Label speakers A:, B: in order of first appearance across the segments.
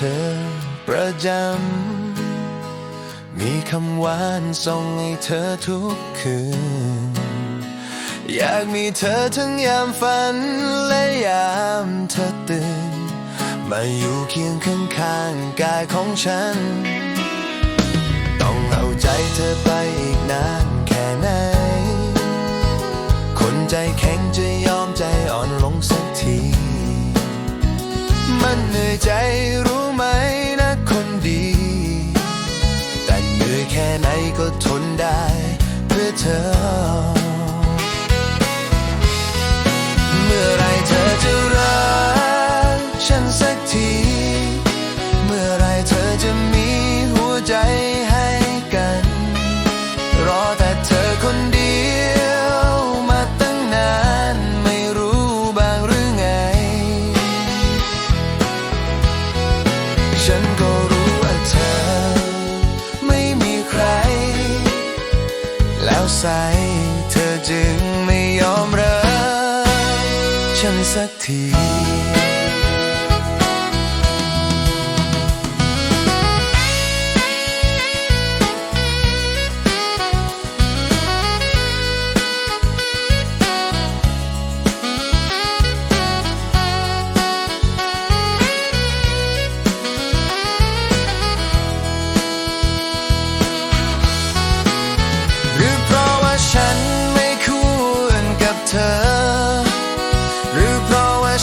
A: เธอประจำ มีคำหวานส่งให้เธอทุกคืน อยากมีเธอทั้งยามฝันและยามเธอตื่น มาอยู่เคียงข้างๆกายของฉัน ต้องเอาใจเธอไปอีกนานแค่ไหน คนใจแข็งจะยอมใจอ่อนลงสักที มันเหนื่อยใจรู้ เพื่อเธอ แล้วใส่เธอจึงไม่ยอมรักฉันสักที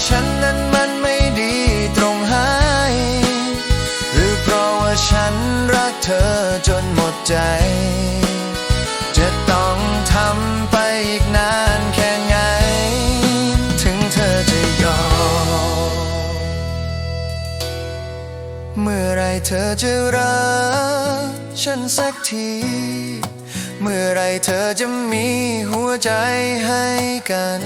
A: ฉันนั้นมันไม่ดีตรงไหนหรือเพราะว่าฉันรักเธอจนหมดใจ จะต้องทำไปอีกนานแค่ไหนถึงเธอจะยอม เมื่อไรเธอจะรักฉันสักทีเมื่อไรเธอจะมีหัวใจให้กัน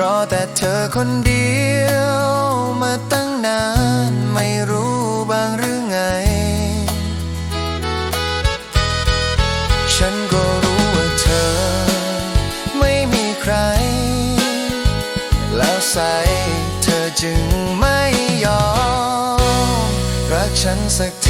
A: รอแต่เธอคนเดียวมาตั้งนานไม่รู้บ้างหรือไง ฉันก็รู้ว่าเธอ ไม่มีใคร แล้วใสเธอจึงไม่ยอมรักฉันสักที